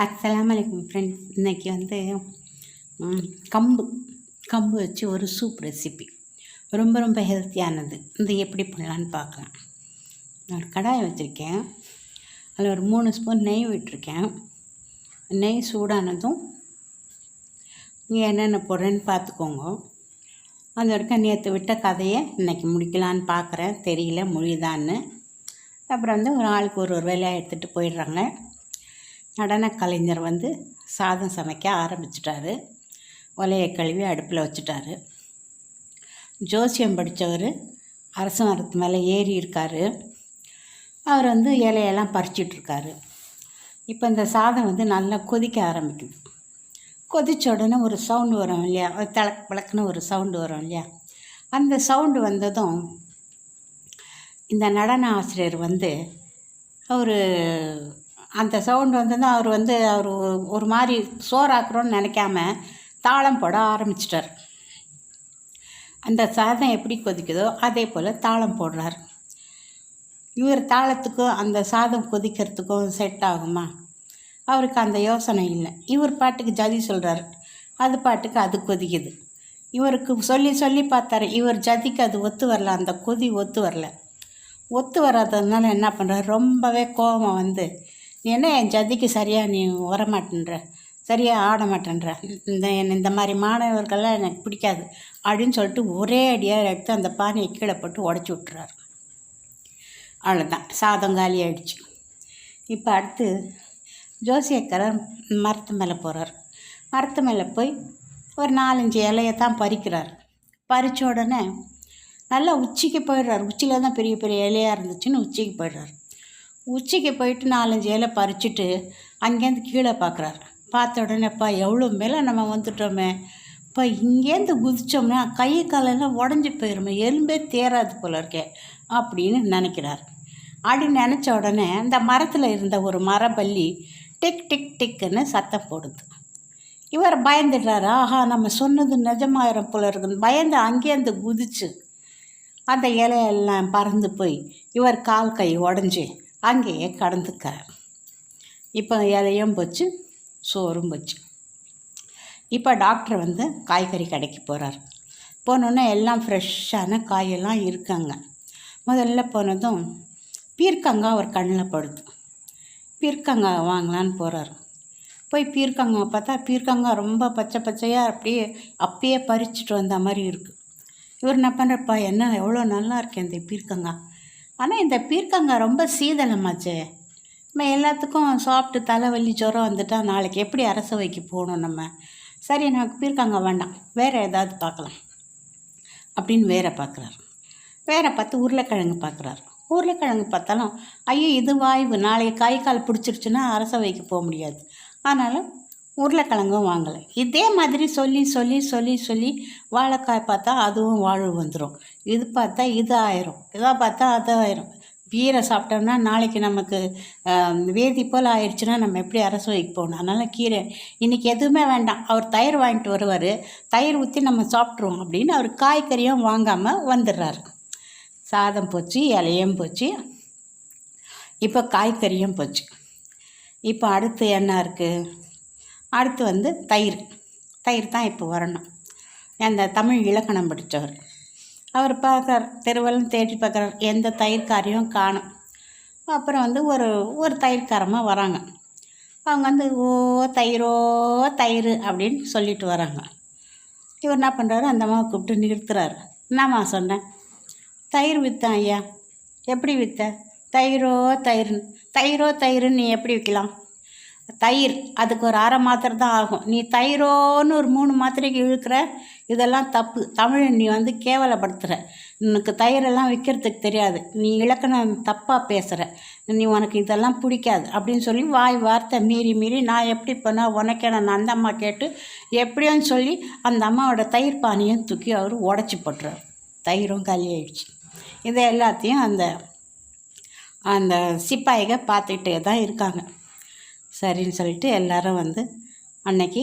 அஸ்லாம் வலைக்கம் ஃப்ரெண்ட்ஸ் இன்றைக்கி வந்து கம்பு. கம்பு வச்சு ஒரு சூப் ரெசிபி ரொம்ப ரொம்ப ஹெல்த்தியானது இது எப்படி பண்ணலான்னு பார்க்கலாம். நான் ஒரு கடாயை வச்சுருக்கேன். அதில் ஒரு மூணு ஸ்பூன் நெய் விட்டுருக்கேன். நெய் சூடானதும் நீங்கள் என்னென்ன போடுறேன்னு பார்த்துக்கோங்க. அந்த வரைக்கும் நேற்று விட்ட கதையை இன்றைக்கி முடிக்கலான்னு பார்க்குறேன். தெரியல முடியுதான்னு. அப்புறம் வந்து ஒரு ஆளுக்கு ஒரு ஒரு வேலையாக எடுத்துகிட்டு போயிடுறாங்க. நடன கலைஞர் வந்து சாதம் சமைக்க ஆரம்பிச்சிட்டாரு. ஒலையை கழுவி அடுப்பில் வச்சுட்டாரு. ஜோசியம் படித்தவர் அரச மரத்து மேலே ஏறி இருக்கார். அவர் வந்து இலையெல்லாம் பறிச்சிட்ருக்காரு இப்போ இந்த சாதம் வந்து நல்லா கொதிக்க ஆரம்பிக்குது. கொதிச்ச உடனே ஒரு சவுண்டு வரும் இல்லையா? ஒரு தளக் விளக்குன்னு ஒரு சவுண்டு வரும் இல்லையா? அந்த சவுண்டு வந்ததும் இந்த நடன ஆசிரியர் வந்து அவர் அந்த சவுண்டு வந்ததும் அவர் வந்து அவர் ஒரு மாதிரி சோறாக்குறோன்னு நினைக்காம தாளம் போட ஆரம்பிச்சிட்டார். அந்த சாதம் எப்படி கொதிக்குதோ அதே போல் தாளம் போடுறார். இவர் தாளத்துக்கும் அந்த சாதம் கொதிக்கிறதுக்கும் செட் ஆகுமா? அவருக்கு அந்த யோசனை இல்லை. இவர் பாட்டுக்கு ஜதி சொல்கிறார் அது பாட்டுக்கு அது கொதிக்குது. இவருக்கு சொல்லி சொல்லி பார்த்தாரு இவர் ஜதிக்கு அது ஒத்து வரல அந்த கொதி ஒத்து வரல. ஒத்து வராததுனால என்ன பண்ணுறாரு ரொம்பவே கோபம் வந்து நீ என்ன என் ஜதிக்கு சரியாக நீ வரமாட்டேன்ற? சரியாக ஆட மாட்டேன்ற இந்த என்ன இந்த மாதிரி மாணவர்கள்லாம் எனக்கு பிடிக்காது. அப்படின்னு சொல்லிட்டு ஒரே அடியாக எடுத்து அந்த பானையை கீழே போட்டு உடச்சி விட்டுறாரு. அவ்வளோதான் சாதம் காலி ஆகிடுச்சு இப்போ அடுத்து ஜோசியக்காரர் மரத்து மேலே போகிறார் மரத்து மேலே போய் ஒரு நாலஞ்சு இலையை தான் பறிக்கிறார். பறித்த உடனே நல்லா உச்சிக்கு போயிடுறார். உச்சியில் தான் பெரிய பெரிய இலையாக இருந்துச்சுன்னு உச்சிக்கு போயிடுறார். உச்சிக்கு போயிட்டு நாலஞ்சு இலை பறிச்சுட்டு அங்கேருந்து கீழே பார்க்குறாரு. பார்த்த உடனேப்பா எவ்வளோ மேலே நம்ம வந்துட்டோமே. இப்போ இங்கேருந்து குதிச்சோம்னா கை காலெல்லாம் உடஞ்சி போயிருமே. எலும்பே தேராது போல இருக்கே அப்படின்னு நினைக்கிறார். அப்படி நினச்ச உடனே அந்த மரத்தில் இருந்த ஒரு மரபல்லி டிக் டிக் டிக்குன்னு சத்தம் போடுது. இவர் பயந்துடுறாரு. ஆஹா நம்ம சொன்னது நிஜமாயிரம் போல இருக்குன்னு. பயந்து அங்கேருந்து குதிச்சு அந்த இலையெல்லாம் பறந்து போய் இவர் கால் கை உடஞ்சி அங்கேயே கடந்துக்கிறார் இப்போ இலையும் போச்சு? சோறும் போச்சு. இப்போ டாக்டர் வந்து காய்கறி கடைக்கு போகிறார் போனோன்னே எல்லாம் ஃப்ரெஷ்ஷான காயெல்லாம் இருக்காங்க. முதல்ல போனதும் பீர்க்கங்காய் ஒரு கண்ணில் படுது பீர்க்கங்காய் வாங்கலான்னு போகிறார் போய் பீர்க்கங்காய் பார்த்தா பீர்க்கங்காய் ரொம்ப பச்சை பச்சையாக அப்படியே அப்பயே பறிச்சுட்டு வந்த மாதிரி இருக்குது இவர் என்ன பண்ணுறப்பா என்ன எவ்வளோ நல்லா இருக்கேன் இந்த பீர்க்கங்காய் ஆனால் இந்த பீர்க்கங்காய் ரொம்ப சீதளமாச்சே. நம்ம எல்லாத்துக்கும் சாப்பிட்டு தலைவலி ஜுரம் வந்துட்டால் நாளைக்கு எப்படி அரசு வைக்க போகணும் நம்ம? சரி நமக்கு பீர்க்கங்காய் வேண்டாம். வேறு ஏதாவது பார்க்கலாம். அப்படின்னு வேற பார்க்குறாரு. வேற பார்த்து உருளைக்கிழங்கு பார்க்குறாரு. உருளைக்கிழங்கு பார்த்தாலும் ஐயோ இது வாய்வு. நாளைக்கு கை கால் பிடிச்சிருச்சுன்னா அரச வைக்க போக முடியாது. அதனால் உருளைக்கிழங்கும் வாங்கலை. இதே மாதிரி சொல்லி சொல்லி சொல்லி சொல்லி வாழைக்காய் பார்த்தா அதுவும் வாழ்வு வந்துடும் இது பார்த்தா இது ஆயிரும். இதாக பார்த்தா அது ஆயிரும். கீரை சாப்பிட்டோம்னா நாளைக்கு நமக்கு வேதி போல் ஆயிடுச்சுன்னா நம்ம எப்படி அரசு வைக்க போகணும்? அதனால் கீரை. இன்றைக்கி எதுவுமே வேண்டாம். அவர் தயிர் வாங்கிட்டு வருவார். தயிர் ஊற்றி நம்ம சாப்பிட்ருவோம் அப்படின்னு அவர் காய்கறியும் வாங்காமல் வந்துடுறாரு. சாதம் போச்சு இலையும் போச்சு. இப்போ காய்கறியும் போச்சு. இப்போ அடுத்து என்ன இருக்குது அடுத்து வந்து தயிர். தயிர் தான் இப்போ வரணும். அந்த தமிழ் இலக்கணம் படித்தவர். அவர் பார்க்குறார் தெருவெல்லாம் தேடி பார்க்குறார் எந்த தயிர்காரையும் காணும். அப்புறம் வந்து ஒரு ஒரு தயிர்காரமாக வராங்க. அவங்க வந்து ஓ தயிரோ தயிர் அப்படின்னு சொல்லிட்டு வராங்க. இவர் என்ன பண்ணுறாரு அந்த அம்மாவை கூப்பிட்டு நிறுத்துறாரு. என்னம்மா சொன்னேன் தயிர் விற்றேன் ஐயா. எப்படி விற்ற தயிரோ தயிர் தயிரோ தயிர்னு நீ எப்படி விற்கலாம்? தயிர் அதுக்கு ஒரு அரை மாத்திரை தான் ஆகும். நீ தயிரோன்னு ஒரு மூணு மாத்திரைக்கு இழுக்கிற இதெல்லாம் தப்பு. தமிழை நீ வந்து கேவலப்படுத்துகிற உனக்கு தயிரெல்லாம் விற்கிறதுக்கு தெரியாது. நீ இலக்கணம் தப்பாக பேசுகிற நீ உனக்கு இதெல்லாம் பிடிக்காது. அப்படின்னு சொல்லி வாய் வார்த்தை மீறி மீறி நான் எப்படி பண்ணால் உனக்கே நான் அந்த அம்மா கேட்டு எப்படியோன்னு சொல்லி அந்த அம்மாவோட தயிர் பானையும் தூக்கி அவர் உடச்சி போட்டுறார். தயிரும் காலி ஆயிடுச்சு. இதை எல்லாத்தையும் அந்த அந்த சிப்பாயிக பார்த்துக்கிட்டே தான் இருக்காங்க. சரின்னு சொல்லிட்டு எல்லோரும் வந்து அன்னைக்கு